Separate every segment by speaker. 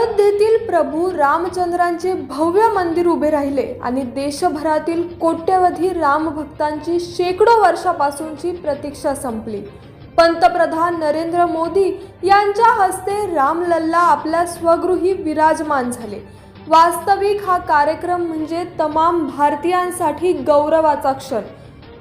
Speaker 1: अयोध्येतील प्रभू रामचंद्रांचे भव्य मंदिर उभे राहिले आणि देशभरातील कोट्यवधी रामभक्तांची शेकडो वर्षापासूनची प्रतीक्षा संपली. पंतप्रधान नरेंद्र मोदी यांच्या हस्ते रामलल्ला आपल्या स्वगृही विराजमान झाले. वास्तविक हा कार्यक्रम म्हणजे तमाम भारतीयांसाठी गौरवाचा क्षण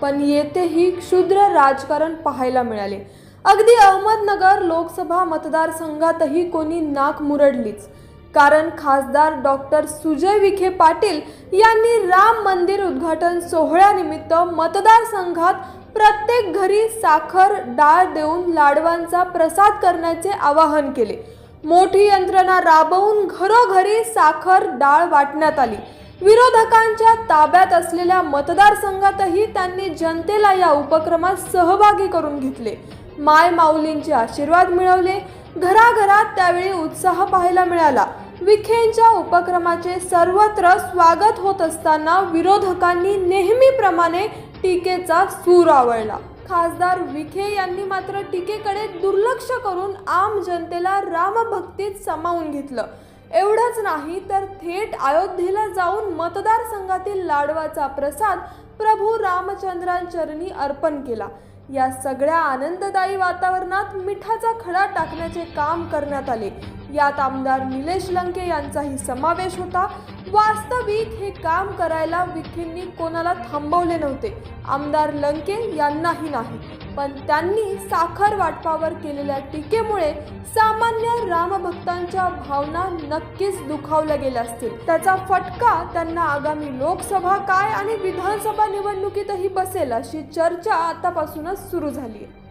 Speaker 1: पण येथेही क्षुद्र राजकारण पाहायला मिळाले. अगदी अहमदनगर लोकसभा मतदारसंघातही कोणी नाक मुरडलीच. कारण खासदार डॉक्टर सुजय विखे पाटील यांनी राम मंदिर उद्घाटन सोहळ्यानिमित्त मतदारसंघात प्रत्येक घरी साखर डाळ देऊन लाडवांचा प्रसाद करण्याचे आवाहन केले. मोठी यंत्रणा राबवून घरोघरी साखर डाळ वाटण्यात आली. विरोधकांच्या ताब्यात असलेल्या मतदारसंघातही त्यांनी जनतेला या उपक्रमात सहभागी करून घेतले. माय माऊलींचे आशीर्वाद मिळवले. घराघरात त्यावेळी उत्साह पाहायला मिळाला. विखेंच्या उपक्रमाचे सर्वत्र स्वागत होत असताना विरोधकांनी नेहमीप्रमाणे टीकेचा सूर आवळला. खासदार विखे यांनी मात्र टीकेकडे दुर्लक्ष करून आम जनतेला रामभक्तीत सामावून घेतलं. एवढंच नाही तर थेट अयोध्येला जाऊन मतदारसंघातील लाडवाचा प्रसाद प्रभू रामचंद्रांचरणी अर्पण केला. या सगळ्या आनंददायी वातावरणात मिठाचा खडा टाकण्याचे काम करण्यात आले. यात आमदार निलेश लंके यांचाही समावेश होता. वास्तविक हे काम करायला विखेंनी कोणाला थांबवले नव्हते. आमदार लंके यांनाही नाही. पण त्यांनी साखर वाटपावर केलेल्या टीकेमुळे सामान्य रामभक्तांच्या भावना नक्कीच दुखावल्या गेल्या असतील. त्याचा फटका त्यांना आगामी लोकसभा काय आणि विधानसभा निवडणुकीतही बसेल अशी चर्चा आतापासूनच सुरू झाली आहे